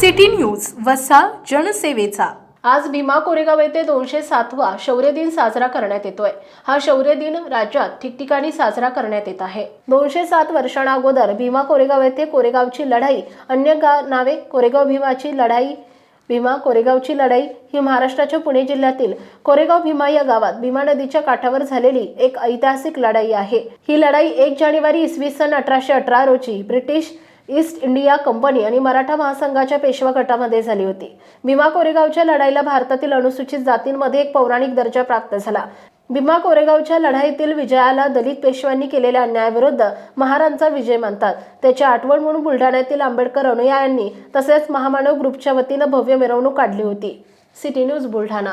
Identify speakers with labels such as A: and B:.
A: City news वसा जनसेवेचा.
B: आज भीमा कोरेगाव येथे दोनशे सातवा शौर्य दिन साजरा करण्यात येतोय. हा शौर्य दिन राज्यात ठिकठिकाणी साजरा करण्यात येत आहे. दोनशे सात वर्षांना अगोदर भीमा कोरेगाव येथे कोरेगावची लढाई अन्य गा नावे कोरेगाव भीमाची लढाई भीमा कोरेगावची लढाई ही महाराष्ट्राच्या पुणे जिल्ह्यातील कोरेगाव भीमा या गावात भीमा नदीच्या काठावर झालेली एक ऐतिहासिक लढाई आहे. ही लढाई एक जानेवारी इसवी सन अठराशे अठरा रोजी ब्रिटिश ईस्ट इंडिया कंपनी आणि मराठा महासंघाच्या पेशवा गटामध्ये झाली होती. भीमा कोरेगावच्या लढाईला भारतातील अनुसूचित जातींमध्ये एक पौराणिक दर्जा प्राप्त झाला. भीमा कोरेगावच्या लढाईतील विजयाला दलित पेशव्यांनी केलेल्या अन्यायाविरुद्ध महारांचा विजय मानतात. त्याची आठवण म्हणून बुलढाण्यातील आंबेडकर अनुयायांनी तसेच महामानव ग्रुपच्या वतीनं भव्य मिरवणूक काढली होती. City news Buldhana.